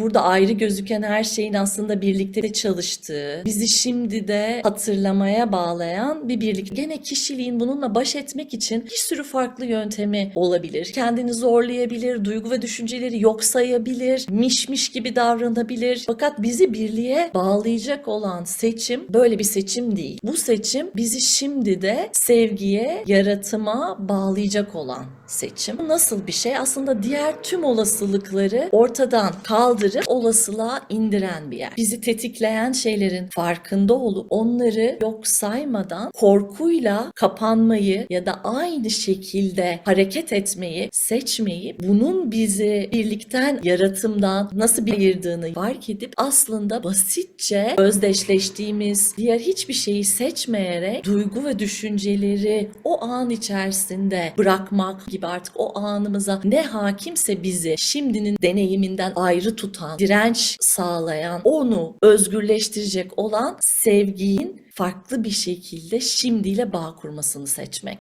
Burada ayrı gözüken her şeyin aslında birlikte çalıştığı, bizi şimdi de hatırlamaya bağlayan bir birlik. Gene kişiliğin bununla baş etmek için bir sürü farklı yöntemi olabilir. Kendini zorlayabilir, duygu ve düşünceleri yok sayabilir, mişmiş gibi davranabilir. Fakat bizi birliğe bağlayacak olan seçim böyle bir seçim değil. Bu seçim bizi şimdi de sevgiye, yaratıma bağlayacak olan seçim. Nasıl bir şey? Aslında diğer tüm olasılıkları ortadan kaldırıp olasılığa indiren bir yer. Bizi tetikleyen şeylerin farkında olup onları yok saymadan korkuyla kapanmayı ya da aynı şekilde hareket etmeyi seçmeyi bunun bizi birlikten yaratımdan nasıl bir ayırdığını fark edip aslında basitçe özdeşleştiğimiz diğer hiçbir şeyi seçmeyerek duygu ve düşünceleri o an içerisinde bırakmak gibi artık o anımıza ne hakimse bizi şimdinin deneyiminden ayrı tutan, direnç sağlayan, onu özgürleştirecek olan sevginin farklı bir şekilde şimdiyle bağ kurmasını seçmek.